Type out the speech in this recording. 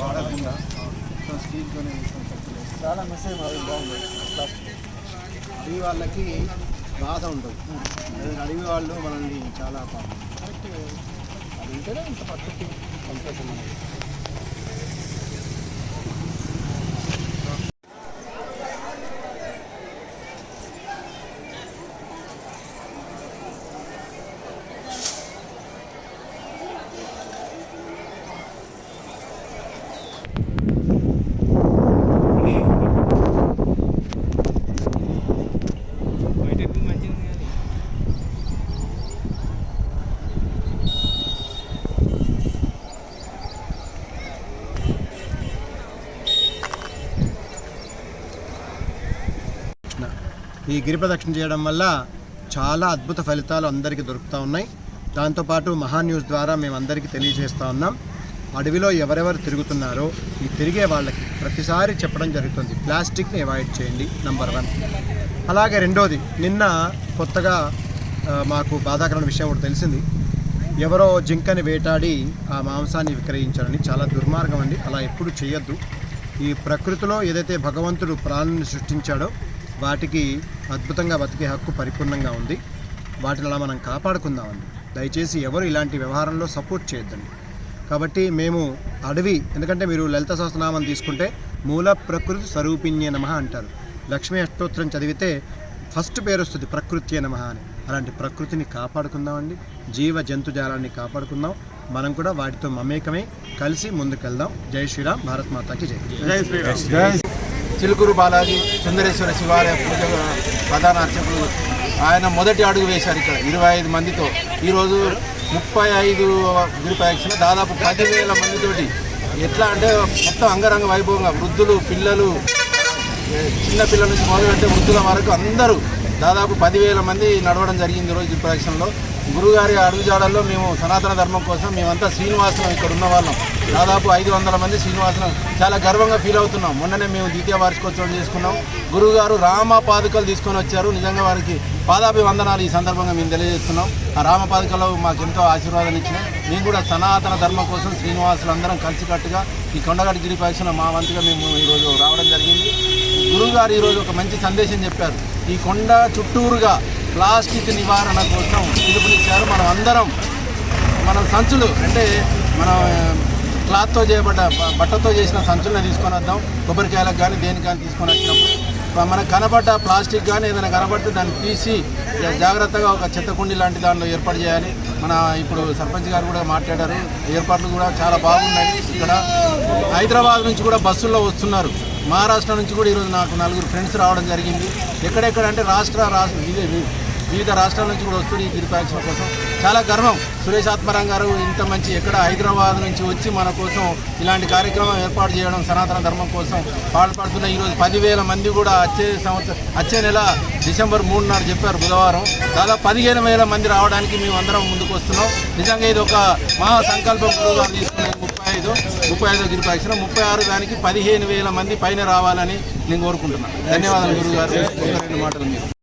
వాడకుండా సో స్టీల్తోనే చాలా మెసేజ్ అది బాగుంది. అడవి వాళ్ళకి బాధ ఉంటుంది. అదే అడవి వాళ్ళు మనల్ని చాలా అది ఉంటేనే ఇంత పద్ధతి సంతోషం అనేది. ఈ గిరి ప్రదక్షిణ చేయడం వల్ల చాలా అద్భుత ఫలితాలు అందరికీ దొరుకుతూ ఉన్నాయి. దాంతోపాటు మహా న్యూస్ ద్వారా మేము అందరికీ తెలియజేస్తూ ఉన్నాం. అడవిలో ఎవరెవరు తిరుగుతున్నారో ఈ తిరిగే వాళ్ళకి ప్రతిసారి చెప్పడం జరుగుతుంది. ప్లాస్టిక్ని అవాయిడ్ చేయండి నంబర్ వన్. అలాగే రెండోది నిన్న కొత్తగా మాకు బాధాకరమైన విషయం ఒకటి తెలిసింది. ఎవరో జింకని వేటాడి ఆ మాంసాన్ని విక్రయించాలని చాలా దుర్మార్గం అండి. అలా ఎప్పుడు చేయొద్దు ఈ ప్రకృతిలో ఏదైతే భగవంతుడు ప్రాణాన్ని సృష్టించాడో వాటికి అద్భుతంగా బతికే హక్కు పరిపూర్ణంగా ఉంది. వాటిని అలా మనం కాపాడుకుందామండి. దయచేసి ఎవరు ఇలాంటి వ్యవహారంలో సపోర్ట్ చేయొద్దండి. కాబట్టి మేము అడవి ఎందుకంటే మీరు లలిత సహస్రనామం తీసుకుంటే మూల ప్రకృతి స్వరూపిణ్య నమ అంటారు. లక్ష్మీ అష్టోత్తరం చదివితే ఫస్ట్ పేరు వస్తుంది ప్రకృతి నమ అని. అలాంటి ప్రకృతిని కాపాడుకుందామండి. జీవ జంతుజాలాన్ని కాపాడుకుందాం. మనం కూడా వాటితో మమేకమై కలిసి ముందుకెళ్దాం. జై శ్రీరామ్. భారత్ మాతాకి జై. చిలుకూరు బాలాజీ సుందరేశ్వర శివాలయ పూజ ప్రధాన అర్చకులు. ఆయన మొదటి అడుగు వేశారు ఇక్కడ ఇరవై ఐదు మందితో. ఈరోజు ముప్పై ఐదు గిరిప్రదక్షిణ దాదాపు పదివేల మందితోటి. ఎట్లా అంటే మొత్తం అంగరంగ వైభవంగా వృద్ధులు పిల్లలు చిన్న పిల్లల నుంచి మొదలుపెట్టే వృద్ధుల వరకు అందరూ దాదాపు పదివేల మంది నడవడం జరిగింది ఈరోజు గిరి ప్రదక్షిణలో. గురుగారి అడుగుజాడల్లో మేము సనాతన ధర్మం కోసం మేమంతా శ్రీనివాసనం ఇక్కడ ఉన్న వాళ్ళం దాదాపు ఐదు వందల మంది శ్రీనివాసనం చాలా గర్వంగా ఫీల్ అవుతున్నాం. మొన్ననే మేము ద్వితీయ వార్షికోత్సవం చేసుకున్నాం. గురుగారు రామ పాదుకలు తీసుకొని వచ్చారు. నిజంగా వారికి పాదాభివందనాలు ఈ సందర్భంగా మేము తెలియజేస్తున్నాం. ఆ రామ పాదుకలు మాకు ఎంతో ఆశీర్వాదం ఇచ్చినాయి మేము కూడా సనాతన ధర్మం కోసం శ్రీనివాసులు అందరం కలిసికట్టుగా ఈ కొండగట్టు గిరి పరీక్షలో మా వంతుగా మేము ఈరోజు రావడం జరిగింది. గురువుగారు ఈరోజు ఒక మంచి సందేశం చెప్పారు. ఈ కొండ చుట్టూరుగా ప్లాస్టిక్ నివారణ కోసం పిలుపునిచ్చారు మనం అందరం. మనం సంచులు అంటే మనం క్లాత్తో చేయబడ్డ బట్టతో చేసిన సంచులను తీసుకొని వద్దాం. కొబ్బరికాయలకు కానీ దేనికి కానీ తీసుకొని వచ్చినప్పుడు మనకు కనబడ్డ ప్లాస్టిక్ కానీ ఏదైనా కనబడితే దాన్ని తీసి జాగ్రత్తగా ఒక చెత్తకుండి లాంటి దానిలో ఏర్పాటు చేయాలి. మన ఇప్పుడు సర్పంచ్ గారు కూడా మాట్లాడారు. ఏర్పాట్లు కూడా చాలా బాగున్నాయి ఇక్కడ. హైదరాబాద్ నుంచి కూడా బస్సుల్లో వస్తున్నారు. మహారాష్ట్ర నుంచి కూడా ఈరోజు నాకు నలుగురు ఫ్రెండ్స్ రావడం జరిగింది. ఎక్కడెక్కడ అంటే రాష్ట్ర రాష్ట్ర ఇదే వివిధ రాష్ట్రాల నుంచి కూడా వస్తుంది ఈ గిరిప్రదక్షిణ కోసం. చాలా గర్వం. సురేష్ ఆత్మరాం గారు ఇంత మంచి ఎక్కడ హైదరాబాద్ నుంచి వచ్చి మన కోసం ఇలాంటి కార్యక్రమం ఏర్పాటు చేయడం సనాతన ధర్మం కోసం పాల్పడుతున్న ఈరోజు పదివేల మంది కూడా వచ్చే సంవత్సరం వచ్చే నెల డిసెంబర్ మూడు నాడు చెప్పారు బుధవారం. దాదాపు పదిహేను వేల మంది రావడానికి మేము అందరం ముందుకు వస్తున్నాం నిజంగా ఇది ఒక మహా సంకల్పం గురువుగా ఐదు ముప్పై ఐదో గిరిప్రదక్షిణ ముప్పై ఆరు దానికి పదిహేను వేల మంది పైన రావాలని నేను కోరుకుంటున్నాను ధన్యవాదాలు ఒక రెండు మాటలు మీరు.